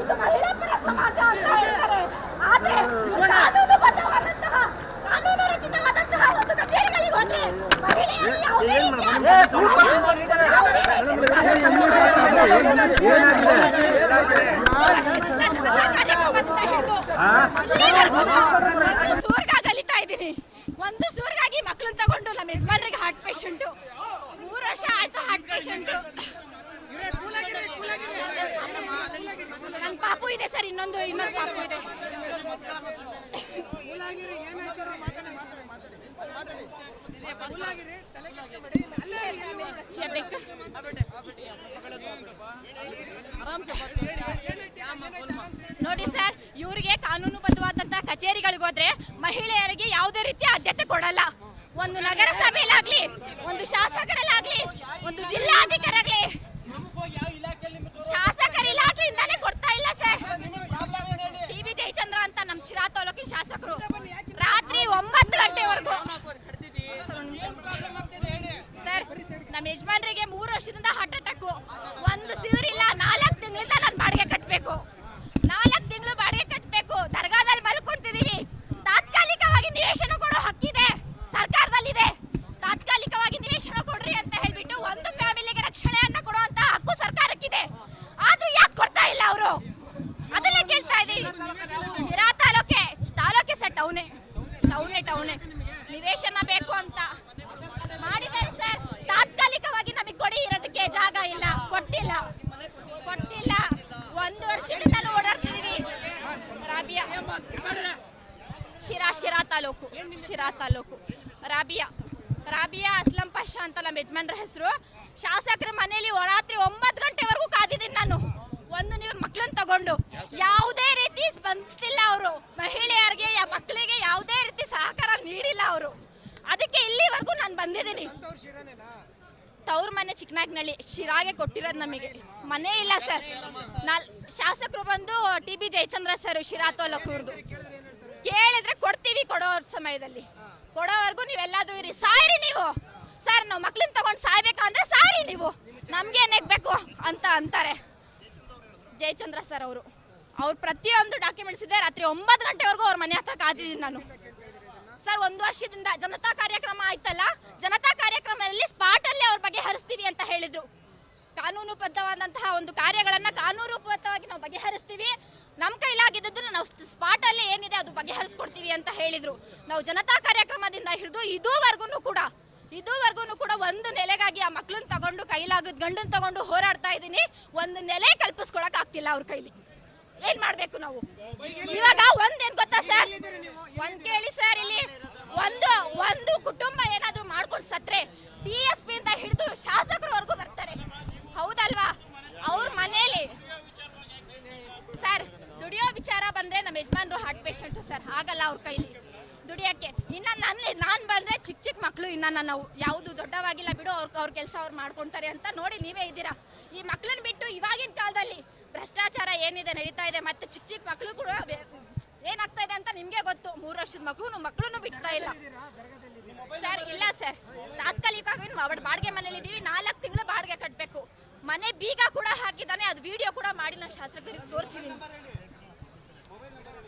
ಇದು ಮಹಿಳಾ ಪರ ಸಮಾಜ ಅಂತ ಹೇಳ್ತಾರೆ ಆದ್ರೆ ಕಾನೂನು ಬದ್ಧವಾದಂತಹ ಕಾನೂನು ರಚಿತವಾದಂತಹ ಒಂದು ಕಚೇರಿಗಳಿಗೆ ಹೋದ್ರೆ ಮಹಿಳೆಯರು ಯಾವುದೇ ರೀತಿಯ ಒಂದು ಸೂರ್ಗಾಗಿ ಅಲಿತಾ ಇದ್ದೀನಿ ಒಂದು ಸೂರ್ಗಾಗಿ ಮಕ್ಕಳನ್ನ ತಗೊಂಡು ನಮ್ಮ ಯಜಮಾನ್ರಿಗೆ ಹಾರ್ಟ್ ಪೇಷಂಟ್ ಮೂರು ವರ್ಷ ಆಯ್ತು ಹಾರ್ಟ್ ಪೇಷಂಟ್ ನನ್ನ ಪಾಪು ಇದೆ ಸರ್ ಇನ್ನೊಂದು ಇನ್ನೊಂದು ಪಾಪು ಇದೆ ನೋಡಿ ಸರ್ ಇವರಿಗೆ ಕಾನೂನುಬದ್ಧವಾದಂತಹ ಕಚೇರಿಗಳಿಗೆ ಹೋದ್ರೆ ಮಹಿಳೆಯರಿಗೆ ಯಾವುದೇ ರೀತಿಯ ಆದ್ಯತೆ ಕೊಡಲ್ಲ ಒಂದು ನಗರಸಭೆಯಲ್ಲಾಗ್ಲಿ ಒಂದು ಶಾಸಕರಲ್ಲಾಗ್ಲಿ ಒಂದು ಜಿಲ್ಲಾಧಿಕಾರಿಯಾಗ್ಲಿ ಶಾಸಕರ ಇಲಾಖೆಯಿಂದಲೇ ಕೊಡ್ತಾ ಇಲ್ಲ ಸರ್ ಟಿ ವಿ ಜಯಚಂದ್ರ ಅಂತ ನಮ್ಮ ಶಿರಾ ತಾಲೂಕಿನ ಶಾಸಕರು ರಾತ್ರಿ ಒಂಬತ್ತು ಗಂಟೆವರೆಗೂ ಸರ್ ನಮ್ಮ ಯಜಮಾನ್ರಿಗೆ ಮೂರು ವರ್ಷದಿಂದ ಹಾರ್ಟ್ ಅಟ್ಯಾಕ್ ಒಂದು ಸಿವರಿಲ್ಲ ನಾಲ್ಕು ತಿಂಗಳಿಂದ ನಾನು ಬಾಡಿಗೆ ಕಟ್ಟಬೇಕು ನಾಲ್ಕು ತಿಂಗಳು ಬಾಡಿಗೆ ಕಟ್ಟಬೇಕು ದರ್ಗಾದಲ್ಲಿ ಮಲ್ಕೊಂತಿದೀವಿ ತಾತ್ಕಾಲಿಕವಾಗಿ ನಿವೇಶನ ಕೊಡೋ ಹಕ್ಕಿದೆ. ಸರ್ಕಾರದಲ್ಲಿದೆ. ತಾತ್ಕಾಲಿಕವಾಗಿ ನಿವೇಶನ ಕೊಡ್ರಿ ಅಂತ ಹೇಳ್ಬಿಟ್ಟು ಒಂದು ಫ್ಯಾಮಿಲಿಗೆ ರಕ್ಷಣೆಯನ್ನ ಕೊಡುವಂತ ಹಕ್ಕು ಸರ್ಕಾರಕ್ಕಿದೆ. ಆದ್ರೂ ಯಾಕೆ ಕೊಡ್ತಾ ಇಲ್ಲ ಅವರು? ಅದನ್ನೇ ಕೇಳ್ತಾ ಇದೀವಿ. ಶಿರಾ ತಾಲೂಕೆ ತಾಲೂಕೆ ಸರ್ ಟೌನೆ ಟೌನೆ ಟೌನೆ ನಿವೇಶನ ಬೇಕು ಅಂತ. ಮಾಡಿದ್ದಾರೆ ಸರ್. ತಾತ್ಕಾಲಿಕವಾಗಿ ನಮಗೆ ಕೊಡಿ ಇರೋದಕ್ಕೆ ಜಾಗ ಇಲ್ಲ ಕೊಟ್ಟಿಲ್ಲ ಕೊಟ್ಟಿಲ್ಲ ಒಂದು ವರ್ಷದಿಂದ ಓಡಾಡ್ತಿದೀವಿ ರಾಬಿಯಾ ಶಿರಾ ತಾಲೂಕು ಶಿರಾ ತಾಲೂಕು. ರಾಬಿಯಾ ರಾಬಿಯಾ ಅಸ್ಲಂ ಪಾಷಾ ಅಂತ ನಮ್ಮ ಯಜಮಾನ್ರ ಹೆಸರು. ಶಾಸಕರ ಮನೆಯಲ್ಲಿ ರಾತ್ರಿ ಒಂಬತ್ತು ಗಂಟೆವರೆಗೂ ಕಾದಿದ್ದೀನಿ ನಾನು. ಒಂದು ನೀವು ಮಕ್ಕಳನ್ನ ತಗೊಂಡು. ಯಾವುದೇ ರೀತಿ ಸ್ಪಂದಿಸ್ತಿಲ್ಲ ಅವರು. ಮಹಿಳೆಯರಿಗೆ ಮಕ್ಕಳಿಗೆ ಯಾವುದೇ ರೀತಿ ಸಹಕಾರ ನೀಡಿಲ್ಲ ಅವರು. ಅದಕ್ಕೆ ಇಲ್ಲಿವರೆಗೂ ನಾನು ಬಂದಿದ್ದೀನಿ. ತವ್ರ ಮನೆ ಚಿಕ್ಕನಾಗ್ನಳ್ಳಿ, ಶಿರಾಗೆ ಕೊಟ್ಟಿರೋದು ನಮಗೆ. ಮನೆ ಇಲ್ಲ ಸರ್. ನಾಲ್ ಶಾಸಕರು ಬಂದು T B Jayachandra sir Sira ತೋಲಕ್ಕೂರ್ದು ಕೇಳಿದ್ರೆ ಕೊಡ್ತೀವಿ. ಕೊಡೋ ಸಮಯದಲ್ಲಿ. ಕೊಡೋವರೆಗೂ ನೀವೆಲ್ಲಾದ್ರೂ ಇರಿ. ಸಾಯಿರಿ ನೀವು. ಸರ್, ನಾವು ಮಕ್ಳನ್ನ ತಗೊಂಡು ಸಾಯ್ಬೇಕಂದ್ರೆ ಸಾರಿ ನೀವು. ನಮ್ಗೆ ನೆಗ್ಬೇಕು ಅಂತ ಅಂತಾರೆ. ಜಯಚಂದ್ರ ಸರ್ ಅವರು. ಅವ್ರು ಪ್ರತಿಯೊಂದು ಡಾಕ್ಯುಮೆಂಟ್ಸ್ ಇದೆ. ರಾತ್ರಿ ಒಂಬತ್ತು ಗಂಟೆವರೆಗೂ ಅವ್ರ ಮನೆ ಹತ್ರ ಕಾದಿದ್ದೀನಿ ನಾನು. ಸರ್, ಒಂದು ವರ್ಷದಿಂದ ಜನತಾ ಕಾರ್ಯಕ್ರಮ ಆಯ್ತಲ್ಲ? ಜನತಾ ಕಾರ್ಯಕ್ರಮದಲ್ಲಿ ಸ್ಪಾಟ್ ಅಲ್ಲಿ ಅವ್ರ ಬಗ್ಗೆ ಹರಿಸ್ತೀವಿ ಅಂತ ಹೇಳಿದ್ರು. ಕಾನೂನುಬದ್ಧವಾದಂತಹ ಒಂದು ಕಾರ್ಯಗಳನ್ನ ಕಾನೂನುಬದ್ಧವಾಗಿ ನಾವು ಬಗೆಹರಿಸ್ತೀವಿ. ನಮ್ಮ ಕೈಲಾಗಿದ್ದು ನಾವು ಸ್ಪಾಟ್ ಅಲ್ಲಿ ಏನಿದೆ ಅದು ಬಗೆಹರಿಸ್ಕೊಡ್ತೀವಿ ಅಂತ ಹೇಳಿದರು. ನಾವು ಜನತಾ ಕಾರ್ಯಕ್ರಮದಿಂದ ಹಿಡಿದು ಇದುವರೆಗೂ ಕೂಡ ಇದುವರೆಗೂ ಕೂಡ ಒಂದು ನೆಲೆಗಾಗಿ ಆ ಮಕ್ಕಳನ್ನ ತಗೊಂಡು ಕೈಲಾಗದ ಗಂಡನ್ ತಗೊಂಡು ಹೋರಾಡ್ತಾ ಇದ್ದೀನಿ ಒಂದು ನೆಲೆ ಕಲ್ಪಿಸ್ಕೊಳಕ್ ಆಗ್ತಿಲ್ಲ ಅವ್ರ ಕೈಲಿ. ಏನ್ ಮಾಡ್ಬೇಕು ನಾವು? ಇವಾಗ ಒಂದೇನ್ ಗೊತ್ತಾ ಸರ್? ಒಂದ್ ಕೇಳಿ ಸರ್ ಇಲ್ಲಿ ಒಂದು ಒಂದು ಕುಟುಂಬ ಏನಾದ್ರೂ ಮಾಡ್ಕೊಂಡು ಸತ್ರೆ ಡಿ ಎಸ್ ಪಿ ಅಂತ ಹಿಡಿದು ಶಾಸಕರವರೆಗೂ ಬರ್ತಾರೆ ಹೌದಲ್ವಾ ಅವ್ರ ಮನೇಲಿ ಸರ್ ದುಡಿಯೋ ವಿಚಾರ ಬಂದ್ರೆ ನಮ್ಮ ಯಜಮಾನ್ರು ಹಾರ್ಟ್ ಪೇಷಂಟು ಸರ್, ಆಗಲ್ಲ ಅವ್ರ ಕೈಲಿ. ದುಡಿಯೋಕ್ಕೆ. ಇನ್ನು ನನ್ನ, ನಾನು ಬಂದ್ರೆ ಚಿಕ್ಕ ಚಿಕ್ಕ ಮಕ್ಕಳು ಇನ್ನು ನಾವು ಯಾವುದು ದೊಡ್ಡವಾಗಿಲ್ಲ ಬಿಡು, ಅವ್ರ ಅವ್ರ ಕೆಲಸ ಅವ್ರು ಮಾಡ್ಕೊತಾರೆ ಅಂತ ನೋಡಿ ನೀವೇ ಇದ್ದೀರಾ? ಈ ಮಕ್ಕಳನ್ನ ಬಿಟ್ಟು ಇವಾಗಿನ ಕಾಲದಲ್ಲಿ ಭ್ರಷ್ಟಾಚಾರ ಏನಿದೆ, ನಡೀತಾ ಇದೆ ಮತ್ತೆ ಚಿಕ್ಕ ಚಿಕ್ಕ ಮಕ್ಕಳು ಕೂಡ ಏನಾಗ್ತಾ ಇದೆ ಅಂತ ನಿಮಗೆ ಗೊತ್ತು. ಮೂರು ವರ್ಷದ ಮಗು ಮಕ್ಕಳನ್ನು ಬಿಡ್ತಾ ಇಲ್ಲ. ಸರ್ ಇಲ್ಲ ಸರ್. ತಾತ್ಕಾಲಿಕವಾಗಿ ನಾವು ಬಾಡಿಗೆ ಮನೇಲಿ ಇದ್ದೀವಿ ನಾಲ್ಕು ತಿಂಗಳು ಬಾಡಿಗೆ ಕಟ್ಟಬೇಕು ಮನೆ ಬೀಗ ಕೂಡ ಹಾಕಿದ್ದಾನೆ, ಅದು ವಿಡಿಯೋ ಕೂಡ ಮಾಡಿ ನಾನು ಶಾಸಕರಿಗೆ ತೋರಿಸಿದ್ದೀನಿ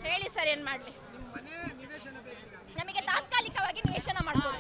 ಹೇಳಿ ಸರ್ ಏನ್ ಮಾಡ್ಲಿ? ನಮಗೆ ತಾತ್ಕಾಲಿಕವಾಗಿ ನಿವೇಶನ ಮಾಡ್ಕೊಡಿ.